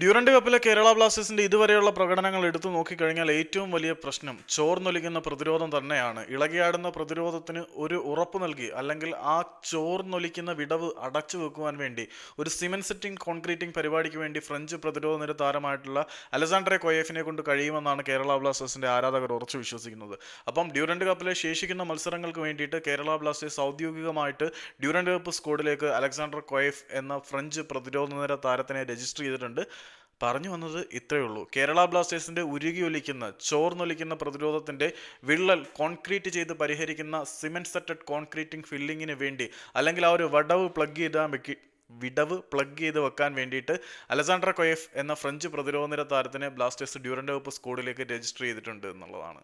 Durand കപ്പിലെ Kerala ബ്ലാസ്റ്റേഴ്സിന്റെ ഇതുവരെയുള്ള പ്രകടനങ്ങൾ എടുത്തു നോക്കിക്കഴിഞ്ഞാൽ ഏറ്റവും വലിയ പ്രശ്നം ചോർന്നൊലിക്കുന്ന പ്രതിരോധം തന്നെയാണ്. ഇളകിയാടുന്ന പ്രതിരോധത്തിന് ഒരു ഉറപ്പ് നൽകി അല്ലെങ്കിൽ ആ ചോർന്നൊലിക്കുന്ന വിടവ് അടച്ചു വെക്കുവാൻ വേണ്ടി ഒരു സിമെന്റ് സെറ്റിംഗ് കോൺക്രീറ്റിംഗ് പരിപാടിക്ക് വേണ്ടി ഫ്രഞ്ച് പ്രതിരോധ നിര താരമായിട്ടുള്ള അലസാൻഡ്രെ കൊയേഫിനെ കൊണ്ട് കഴിയുമെന്നാണ് കേരള ബ്ലാസ്റ്റേഴ്സിന്റെ ആരാധകർ ഉറച്ചു വിശ്വസിക്കുന്നത്. അപ്പം ഡ്യൂറന്റ് കപ്പിലെ ശേഷിക്കുന്ന മത്സരങ്ങൾക്ക് വേണ്ടിയിട്ട് കേരള ബ്ലാസ്റ്റേഴ്സ് ഔദ്യോഗികമായിട്ട് ഡ്യൂറന്റ് കപ്പ് സ്ക്വാഡിലേക്ക് അലക്സാണ്ടർ കൊയേഫ് എന്ന ഫ്രഞ്ച് പ്രതിരോധ നിര താരത്തിനെ രജിസ്റ്റർ ചെയ്തിട്ടുണ്ട്. പറഞ്ഞു വന്നത് ഇത്രയേ ഉള്ളൂ. കേരള ബ്ലാസ്റ്റേഴ്സിന്റെ ഉരുകിയൊലിക്കുന്ന ചോർന്നൊലിക്കുന്ന പ്രതിരോധത്തിന്റെ വിള്ളൽ കോൺക്രീറ്റ് ചെയ്ത് പരിഹരിക്കുന്ന സിമെന്റ് സെറ്റഡ് കോൺക്രീറ്റിംഗ് ഫില്ലിങ്ങിന് വേണ്ടി അല്ലെങ്കിൽ ആ ഒരു വടവ് പ്ലഗ് ചെയ്താൽ വെക്കി വിടവ് പ്ലഗ് ചെയ്ത് വെക്കാൻ വേണ്ടിയിട്ട് അലസാൻഡ്ര കൊയഫ് എന്ന ഫ്രഞ്ച് പ്രതിരോധ നിര താരത്തിനെ ബ്ലാസ്റ്റേഴ്സ് ഡ്യൂറൻഡ് വകുപ്പ് സ്കൂളിലേക്ക് രജിസ്റ്റർ ചെയ്തിട്ടുണ്ട് എന്നുള്ളതാണ്.